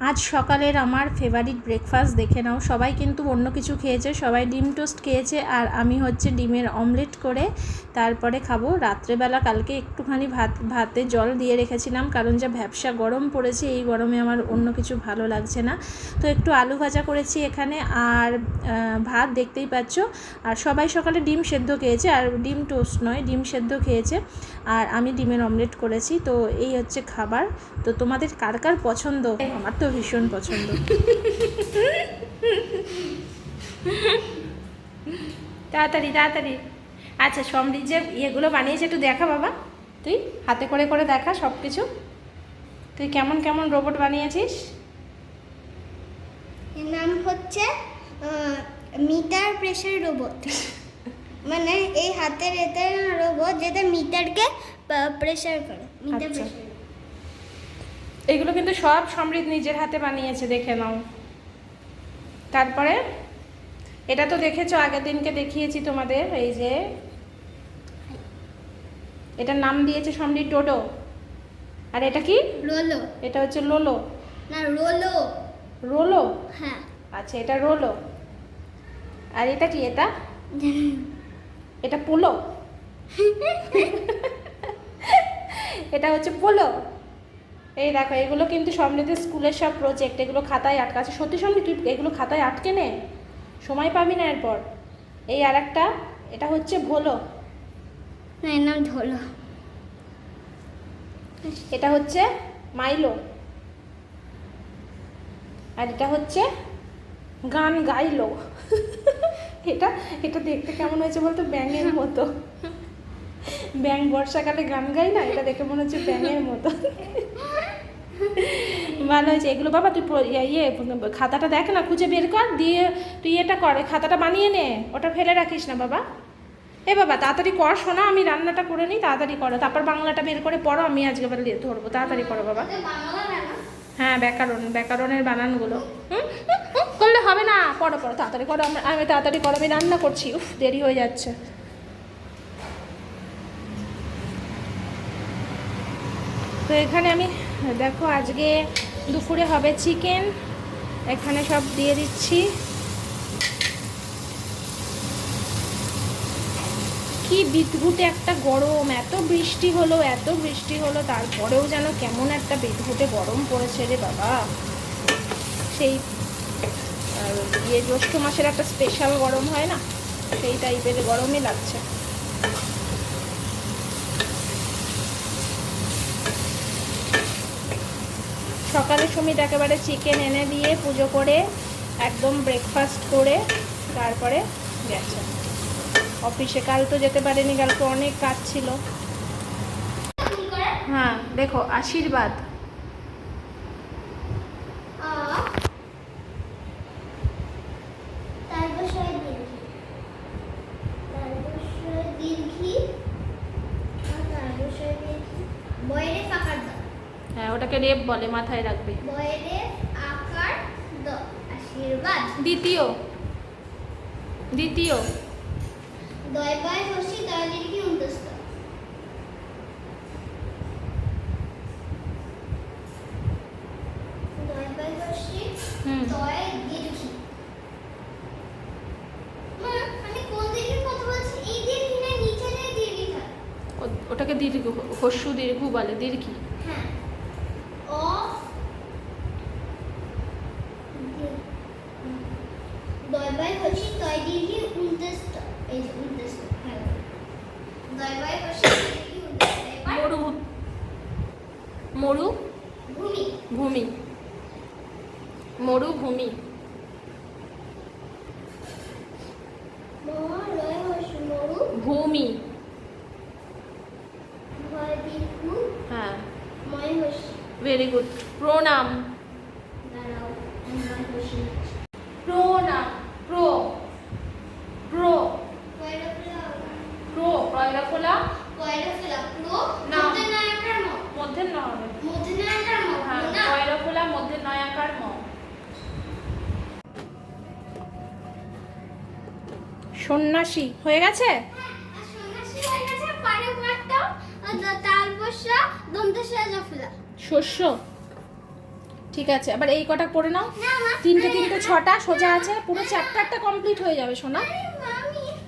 আজ সকালের আমার ফেভারিট ব্রেকফাস্ট দেখে নাও। সবাই কিন্তু অন্য কিছু খেয়েছে, সবাই ডিম টোস্ট খেয়েছে, আর আমি হচ্ছে ডিমের অমলেট করে তারপরে খাব। রাত্রেবেলা কালকে একটুখানি ভাত, ভাতে জল দিয়ে রেখেছিলাম, কারণ যা ভ্যাবসা গরম পড়েছে, এই গরমে আমার অন্য কিছু ভালো লাগছে না। তো একটু আলু ভাজা করেছি এখানে, আর ভাত দেখতেই পাচ্ছ। আর সবাই সকালে ডিম সেদ্ধ খেয়েছে, আর ডিম টোস্ট নয়, ডিম সেদ্ধ খেয়েছে। আর আমি ডিমের অমলেট করেছি তো এই হচ্ছে খাবার। তো তোমাদের কার কার পছন্দ? আমার তো ভীষণ পছন্দ। তাড়াতাড়ি তাড়াতাড়ি। আচ্ছা সমৃদ্ধ যে ইয়েগুলো বানিয়েছে একটু দেখা বাবা। তুই হাতে করে করে দেখা সব কিছু তুই কেমন কেমন রোবট বানিয়েছিস? এর নাম হচ্ছে মিটার প্রেসার রোবট মানে এই হাতের এতে রোবট যেটা মিটারকে প্রেসার করে মিটার আচ্ছা। প্রেসার এগুলো কিন্তু সব সমৃদ্ধ নিজের হাতে বানিয়েছে দেখে নাও। তারপরে এটা তো দেখেছ আগের দিনকে দেখিয়েছি তোমাদের এই যে এটার নাম দিয়েছে সমৃদ্ধ টোটো। আর এটা কি? রোলো। এটা হচ্ছে লোলো না রোলো। রোলো? হ্যাঁ। আচ্ছা এটা রোলো। আর এটা কি এটা? এটা পোলো। এটা হচ্ছে পোলো। এই দেখো এগুলো কিন্তু সমৃদ্ধির স্কুলের সব প্রজেক্ট এগুলো খাতায় আটকা আছে। সত্যি সত্যি তুই এগুলো খাতায় আটকে নে। সময় পাবি না এরপর। এই আর একটা এটা হচ্ছে ভোলো। এর নাম ঢোলো। এটা হচ্ছে মাইলো। আর এটা হচ্ছে গান গাইলো। এটা এটা দেখতে কেমন হয়েছে বলতো? ব্যাঙের মতো। ব্যাং বর্ষাকালে গান গাই না? এটা দেখে মনে হচ্ছে ব্যাঙের মতো। ভালো হয়েছে। এগুলো বাবা, তুই ইয়ে ইয়ে খাতাটা দেখ না, খুঁজে বের কর। দিয়ে তুই এটা কর খাতাটা বানিয়ে নে। ওটা ফেলে রাখিস না বাবা। এ বাবা, তাড়াতাড়ি কর, শোনা, আমি রান্নাটা করে নিই, তাড়াতাড়ি করো। তারপর বাংলাটা বের করে পড়ো, আমি আজকে ধরবো। তাড়াতাড়ি করো বাবা। হ্যাঁ ব্যাকরণ, ব্যাকরণের বানানগুলো। করলে হবে না। পড়ো পড়ো, তাড়াতাড়ি করো। আমি তাড়াতাড়ি করো, আমি রান্না করছি। উফ, দেরি হয়ে যাচ্ছে। তো এখানে আমি, দেখো, আজকে দুপুরে হবে চিকেন। এখানে সব দিয়ে দিচ্ছি। কি বিদঘুটে একটা গরম, এত বৃষ্টি হলো, এত বৃষ্টি হলো, তারপরেও যেন কেমন একটা বিদঘুটে গরম পড়েছে রে বাবা। সেই ইয়ে জ্যৈষ্ঠ মাসের একটা স্পেশাল গরম হয় না? সেই টাইপের গরমই লাগছে। সকালে সুমিত একেবারে চিকেন এনে দিয়ে পুজো করে, একদম ব্রেকফাস্ট করে, তারপরে গেছে। অফিসে কাল তো যেতে পারেনি কালকে অনেক কাজ ছিল। হ্যাঁ দেখো আশীর্বাদ। হ্যাঁ ওটাকে রেপ বলে মাথায় রাখবে। দ্বিতীয়। দ্বিতীয়। দয় বয় হসি দয় দীর্ঘি উন্তস্ত দয় বয় হুম দয় দীর্ঘি মা আমি কোন দীর্ঘির কথা বলছি? এই দীর্ঘি না নিচে যে দীর্ঘি থাকে ও- ওটাকে দীর্ঘ হস্যু দীর্ঘ বলে দীর্ঘি হ্যাঁ অ দয় বাই হচ্ছে তয় দীর্ঘি উনতেস্ত এই যে উনতেস্ত হ্যাঁ দয় বাই হচ্ছে দীর্ঘি উনতেস্ত এবার মরু ভূমি। ভূমি। মরুভূমি। ভূমি। হ্যাঁ। ভেরি গুড প্রণাম। প্রণাম। প্রো। প্রো। প্রো। পয়লা খোলা কয়লা ফেলা পুরো। মধ্যে নায়কার ম। মধ্যে ন? হবে মধ্যে নায়কার ম হ্যাঁ খোলা মধ্যে নয়াকার ম সন্ন্যাসী হয়ে গেছে হয়ে শস্য। ঠিক আছে আবার এই কটা করে নাও। তিনটে তিনটে ছটা সোজা আছে পুরো চারটা একটা কমপ্লিট হয়ে যাবে সোনা।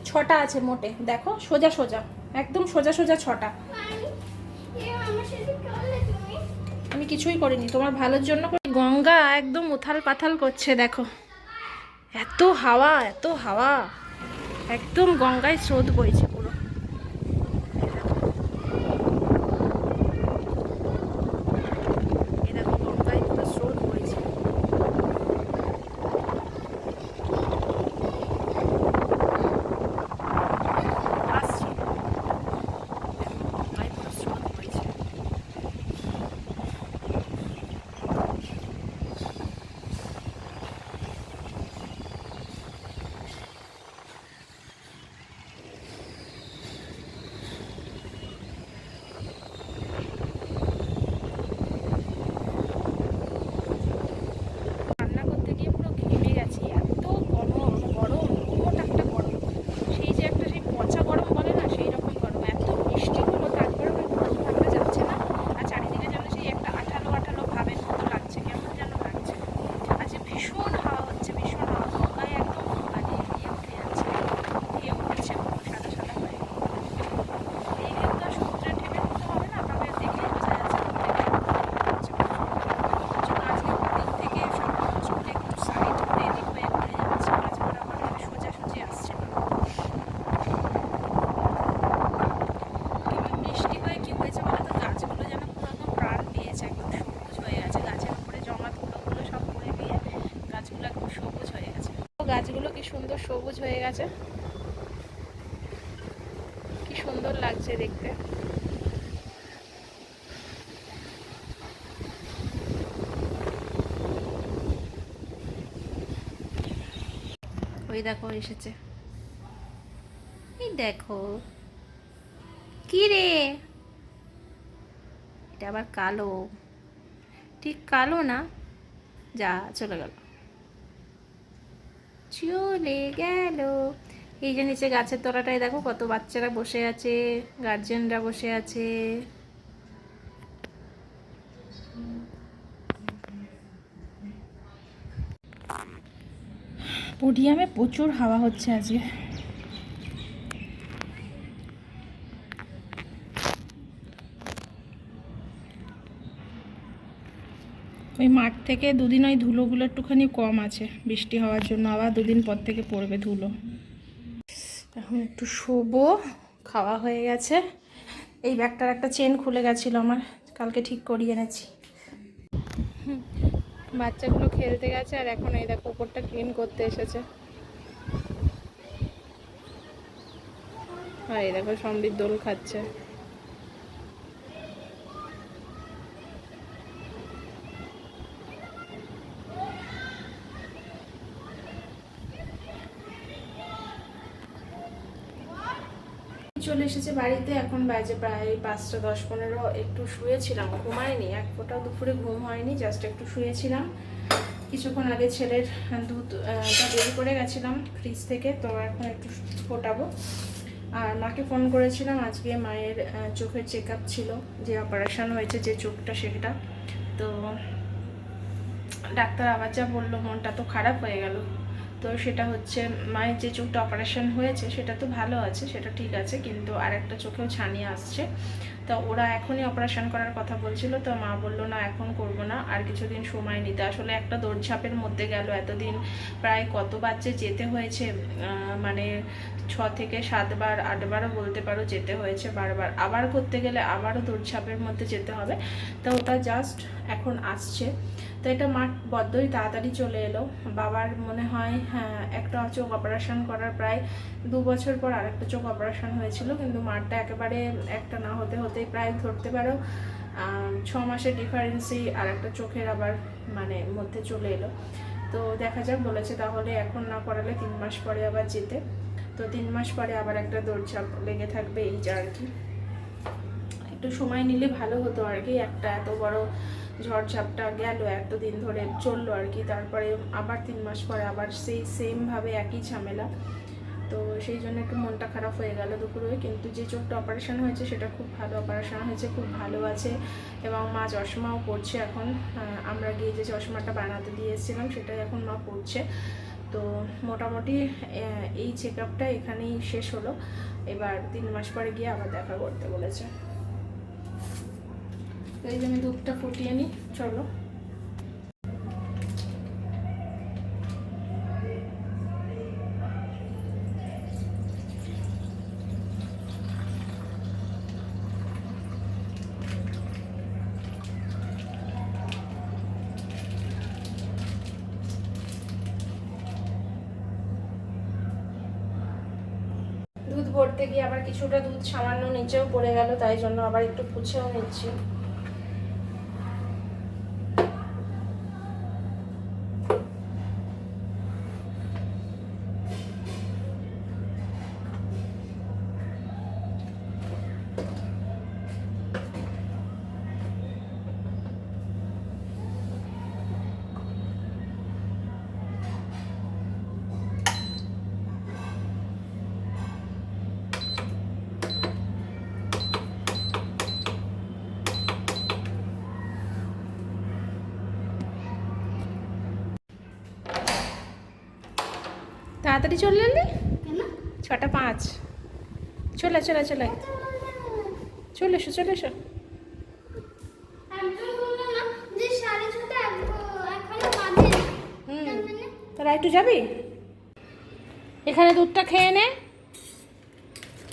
ছটা আছে মোটে দেখো সোজা সোজা। একদম সোজা সোজা ছটা। আমি কিছুই করিনি, তোমার ভালোর জন্য গঙ্গা একদম উথাল পাথাল করছে, দেখো। এত হাওয়া এত হাওয়া। একদম গঙ্গায় স্রোত বইছে পুরো এই দেখো গঙ্গায় পুরো স্রোত বইছে আসছে গঙ্গায় পুরো স্রোত বইছে রান্না করতে গিয়ে পুরো ঘেমে গেছি এত গরম গরম কোমট একটা গরম সেই যে একটা সেই পচা গরম বলে না সেই রকম গরম এত বৃষ্টি হলো তারপরে ওই গরম ভাবটা যাচ্ছে না আর চারিদিকে যেন সেই একটা আঠালো আঠালো ভাবের মতো লাগছে কেমন যেন লাগছে আজ ভীষণ হাওয়া হচ্ছে ভীষণ হাওয়া গঙ্গায় একদম মানে ইয়ে উঠে যাচ্ছে ঢেউ উঠছে পুরো সাদা সাদা হয়ে এই ঢেউ তো আর সমুদ্রের ঢেউয়ের মতো হবে না আপনাদের দেখলেই বোঝা যাচ্ছে দূর থেকে হচ্ছে গাছের দিক থেকে সব গাছগুলো একটু সাইড করে এদিক হয়ে ঘুরে যাচ্ছে গাছগুলো আমার মানে সোজাসুজি আসছে না কিন্তু বৃষ্টি হয়ে কি হয়েছে বলো তো গাছগুলো যেন পুরো একদম প্রাণ পেয়েছে একদম সবুজ হয়ে গেছে গাছের উপরে জমা ধুলোগুলো সব পড়ে গিয়ে গাছগুলো একদম সবুজ হয়ে গেছে গাছগুলো কি সুন্দর সবুজ হয়ে গেছে। কি সুন্দর লাগছে দেখতে। ওই দেখো, এসেছে। এই দেখো। কি রে? এটা আবার কালো। ঠিক কালো না? যা, চলে গেল। চলে গেল। এই যে নিচে গাছের তলাটায় দেখো কত বাচ্চারা বসে আছে গার্জেনরা বসে আছে। পোডিয়ামে প্রচুর হাওয়া হচ্ছে আজকে। ওই মাঠ থেকে দুদিন ওই ধুলোগুলো একটুখানি কম আছে। বৃষ্টি হওয়ার জন্য আবার দুদিন পর থেকে পড়বে ধুলো। এখন একটু শোবো, খাওয়া হয়ে গেছে। এই ব্যাগটার একটা চেন খুলে গেছিল আমার, কালকে ঠিক করিয়ে এনেছি। বাচ্চাগুলো খেলতে গেছে আর এখন এই দেখো উপরটা ক্লিন করতে এসেছে। আর এই দেখো সম্বিত দোল খাচ্ছে। চলে এসেছে বাড়িতে, এখন বাজে প্রায় পাঁচটা দশ পনেরো, একটু শুয়েছিলাম, ঘুমায়নি, এক ফোঁটাও দুপুরে ঘুম হয়নি জাস্ট একটু শুয়েছিলাম। কিছুক্ষণ আগে ছেলের দুধ বের করে গেছিলাম ফ্রিজ থেকে, তো এখন একটু ফোটাবো। আর মাকে ফোন করেছিলাম, আজকে মায়ের চোখের চেক ছিল, যে অপারেশন হয়েছে, যে চোখটা সেটা। তো ডাক্তার আবার যা বলল, মনটা তো খারাপ হয়ে গেল। তো সেটা হচ্ছে মায়ের যে চোখটা অপারেশন হয়েছে সেটা তো ভালো আছে, সেটা ঠিক আছে, কিন্তু আর একটা চোখেও ছানিয়ে আসছে। তো ওরা এখনই অপারেশন করার কথা বলছিল, তো মা বলল, না, এখন করব না, আর কিছুদিন সময় নিতে। আসলে একটা দৌড়ঝাঁপের মধ্যে গেল, এতদিন প্রায় কত যে যেতে হয়েছে? মানে ছ থেকে সাতবার আটবারও বলতে পারো যেতে হয়েছে বারবার। আবার করতে গেলে আবারও দৌড়ঝাঁপের মধ্যে যেতে হবে। তো ওটা জাস্ট এখন আসছে। তো এটা মা বড্ডই তাড়াতাড়ি চলে এলো। বাবার মনে হয় হ্যাঁ একটা চোখ অপারেশন করার প্রায় দু বছর পর আরেকটা চোখ অপারেশন হয়েছিল, কিন্তু মারটা একেবারে একটা না হতে হতে হতেই প্রায় ধরতে পারো। ছ মাসের ডিফারেন্সই আর একটা চোখের আবার মানে মধ্যে চলে এলো। তো দেখা যাক, বলেছে তাহলে এখন না করালে তিন মাস পরে আবার যেতে। তো তিন মাস পরে আবার একটা দৌড়ঝাঁপ লেগে থাকবে এই যা আর কি। একটু সময় নিলে ভালো হতো আর কি, একটা এত বড় ঝড়ঝাপটা গেল এতদিন ধরে চলল আর কি। তারপরে আবার তিন মাস পরে আবার সেই সেমভাবে একই ঝামেলা। তো সেই জন্য একটু মনটা খারাপ হয়ে গেল দুপুরে। কিন্তু যে চোখটা অপারেশন হয়েছে, সেটা খুব ভালো অপারেশন হয়েছে, খুব ভালো আছে। এবং মা চশমাও পড়ছে এখন। আমরা গিয়ে যে চশমাটা বানাতে দিয়ে এসেছিলাম, সেটাই এখন মা পড়ছে তো মোটামুটি এই চেক আপটা এখানেই শেষ হলো। এবার তিন মাস পরে গিয়ে আবার দেখা করতে বলেছে। তো এই যে আমি দুধটা ফুটিয়ে নিই, চলো দুধ ভরতে গিয়ে আবার কিছুটা দুধ সামান্য নিচেও পড়ে গেল তাই জন্য আবার একটু পুছেও নিচ্ছি। তাড়াতাড়ি চলে এলি? ছটা পাঁচ। চলে চলে চলে। চলে এসো চলে এসো। একজন বলল না যে সাড়ে ছটা এক- এখনও বাজে। না। হুম। তার মানে? একটু যাবি? এখানে দুধটা খেয়ে নে।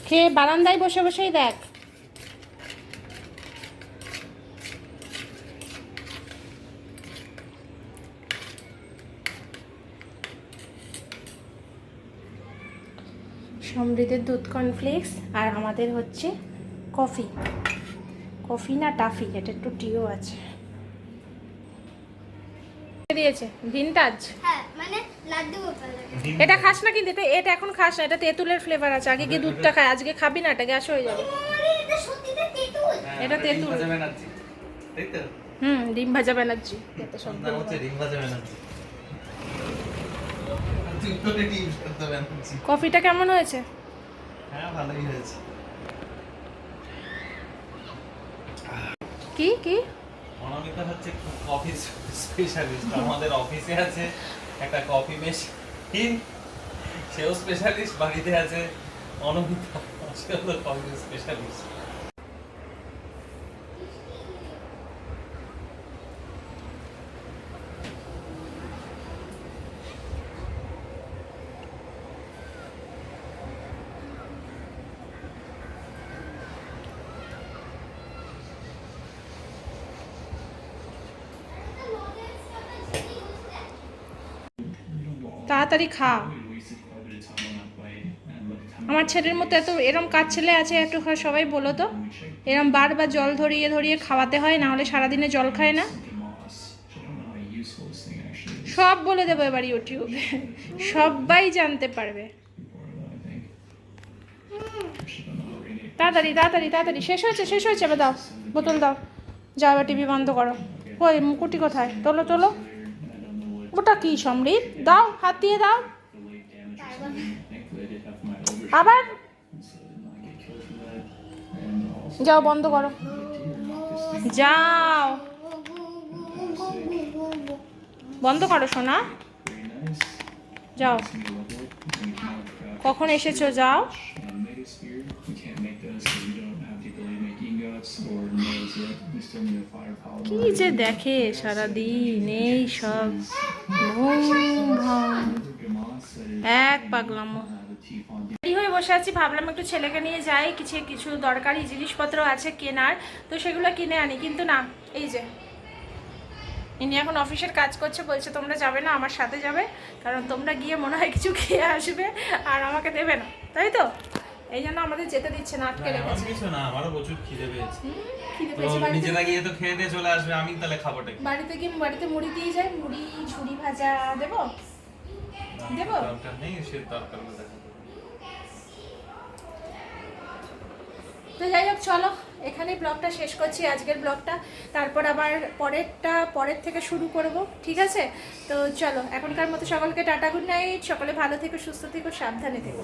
খেয়ে বারান্দায় বসে বসেই দেখ। সমৃদ্ধের দুধ কর্নফ্লেক্স আর আমাদের হচ্ছে কফি কফি না টাফি এটা একটু টিও আছে। দিয়েছে? ভিনটাজ হ্যাঁ মানে এটা খাস না কিন্তু এটা এটা এখন খাস না এটা তেঁতুলের ফ্লেভার আছে। আগে গিয়ে দুধটা খায় আজকে খাবি না এটা গ্যাস হয়ে যাবে। এটা তেঁতুল। এটা তেঁতুল। হুম ডিম ভাজা ব্যানার্জি। শব্দ ডিম ভাজা ব্যানার্জি। কফিটা কেমন হয়েছে? হ্যাঁ ভালোই হয়েছে। কি কি? অনামিকা হচ্ছে কফি স্পেশালিস্ট আমাদের অফিসে আছে একটা কফি মেশিন সেও স্পেশালিস্ট বাড়িতে আছে অনমিতা সেও কফি স্পেশালিস্ট তাড়াতাড়ি খা। আমার ছেলের মতো এত এরম কাজ ছেলে আছে একটু সবাই বলো তো। এরম বারবার জল ধরিয়ে ধরিয়ে খাওয়াতে হয়, না হলে সারাদিনে জল খায় না। সব বলে দেবো এবার ইউটিউবে। সবাই জানতে পারবে। তাড়াতাড়ি তাড়াতাড়ি তাড়াতাড়ি। শেষ হয়েছে শেষ হয়েছে দাও, বোতল দাও। যাও টিভি বন্ধ করো। কই মুকুটি কোথায়? তোলো তোলো। ওটা কি সমৃদ্ধ? দাও, হাত দিয়ে দাও। আবার? যাও, বন্ধ করো। যাও। বন্ধ করো, সোনা। যাও। কখন এসেছ? যাও। কি যে দেখে সারাদিন এই সব? এক পাগলাম। হয়ে বসে আছি, ভাবলাম একটু ছেলেকে নিয়ে যাই, কিছু কিছু দরকারি জিনিসপত্র আছে কেনার, তো সেগুলো কিনে আনি। কিন্তু না, এই যে, ইনি এখন অফিসের কাজ করছে, বলছে তোমরা যাবে না, আমার সাথে যাবে, কারণ তোমরা গিয়ে মনে হয় কিছু খেয়ে আসবে, আর আমাকে দেবে না। তাই তো? এই জন্য আমাদের যেতে দিচ্ছে না আটকে রেখেছে। কিছু না আমারও প্রচুর খিদে পেয়েছে। খিদে পেয়েছে বাড়িতে? নিজেরা গিয়ে তো খেয়ে দিয়ে চলে আসবে আমি তাহলে খাবোটা বাড়িতে কি বাড়িতে মুড়ি দিয়ে যায় মুড়ি ভাজা দেবো? দেবো? দরকার নেই সে দরকার হলে তো যাই হোক চলো এখানে ব্লগটা শেষ করছি আজকের ব্লগটা। তারপর আবার পরেরটা পরের থেকে শুরু করব ঠিক আছে? তো চলো এখনকার মতো সকলকে টাটা গুড নাইট। সকলে ভালো থেকো সুস্থ থেকো সাবধানে থেকো।